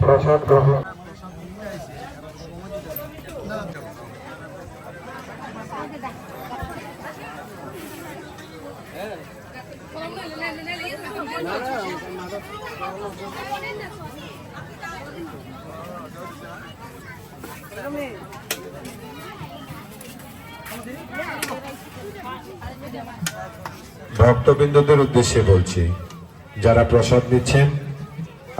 প্রসাদ গ্রহণ। ভক্তবৃন্দদের উদ্দেশ্যে বলছি যারা প্রসাদ নিচ্ছেন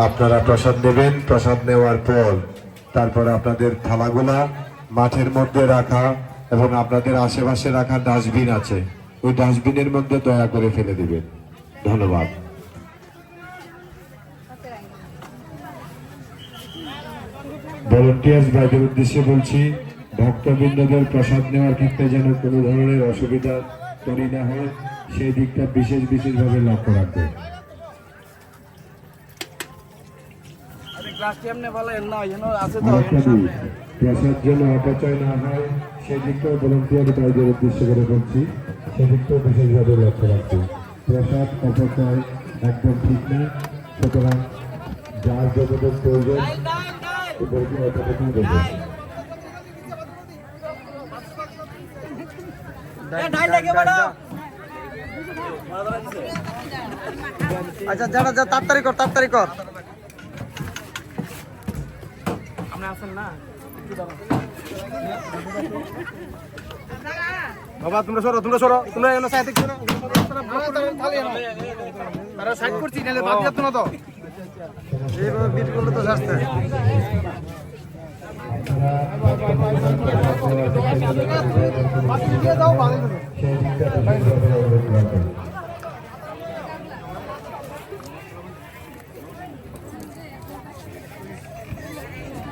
আপনারা প্রসাদ নেবেন, প্রসাদ নেওয়ার পর তারপর আপনাদের থালাগুলা মাঠের মধ্যে রাখা এবং আপনাদের আশেপাশে রাখা ডাস্টবিন আছে। ওই ডাস্টবিনের মধ্যে দয়া করে ফেলে দিবেন। ধন্যবাদ। ভলেন্টিয়ার্স ভাইদের উদ্দেশ্যে বলছি, ভক্তবৃন্দদের প্রসাদ নেওয়ার ক্ষেত্রে যেন কোনো ধরনের অসুবিধা তৈরি না হয়, সেই দিকটা বিশেষ বিশেষভাবে লক্ষ্য রাখবে গ্লাস কেমনে ভালো না এখানে আছে তো প্রসাদ যেন অপচয় না হয় সেই দিকটাও ভলেন্টিয়ার উদ্দেশ্য করে বলছি সেদিকটাও বিশেষভাবে লক্ষ্য রাখবে প্রসাদ অপচয় একদম ঠিক না সুতরাং যার যতটুকু প্রয়োজন ওদেরকে দেবে আচ্ছা যারা যা তাড়াতাড়ি কর তাড়াতাড়ি কর। বাবা তোমরা সরো তোমরা সরো তোমরা এলো সাইড থেকে সরো তারা সাইড করছি নাহলে বাদ যাচ্ছে না তো এইভাবে বিট করলে তো যাচ্ছে সেই দিকটা বিশেষভাবে লক্ষ্য রাখবেন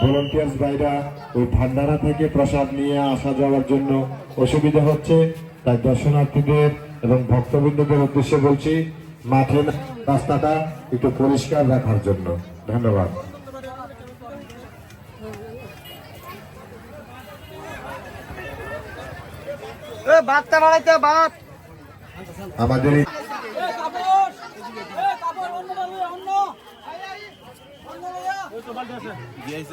ভলেন্টিয়ার্স ভাইরা ওই ভান্ডারা থেকে প্রসাদ নিয়ে আসা যাওয়ার জন্য অসুবিধা হচ্ছে। তাই দর্শনার্থীদের এবং ভক্তবৃন্দদের উদ্দেশ্যে বলছি মাঠে রাস্তাটা একটু পরিষ্কার রাখার জন্য। ধন্যবাদ। আমাদের এই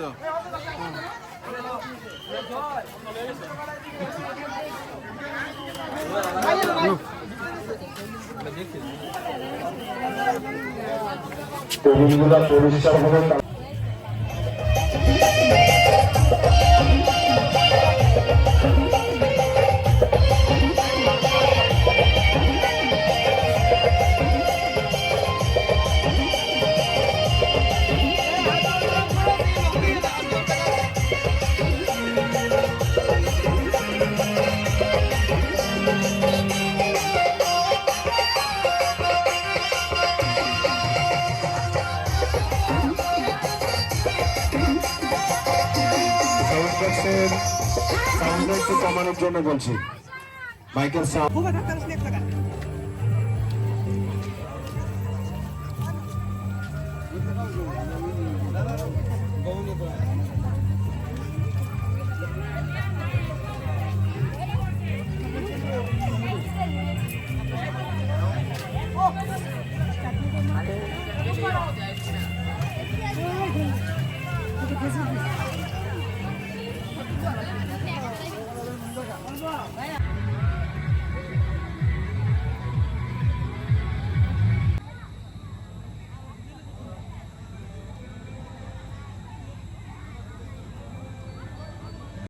টেবিলগুলো পরিষ্কার হবে তা- সাউন্ড সাউন্ড একটু কমানোর জন্য বলছি। মাইকের সাউন্ড।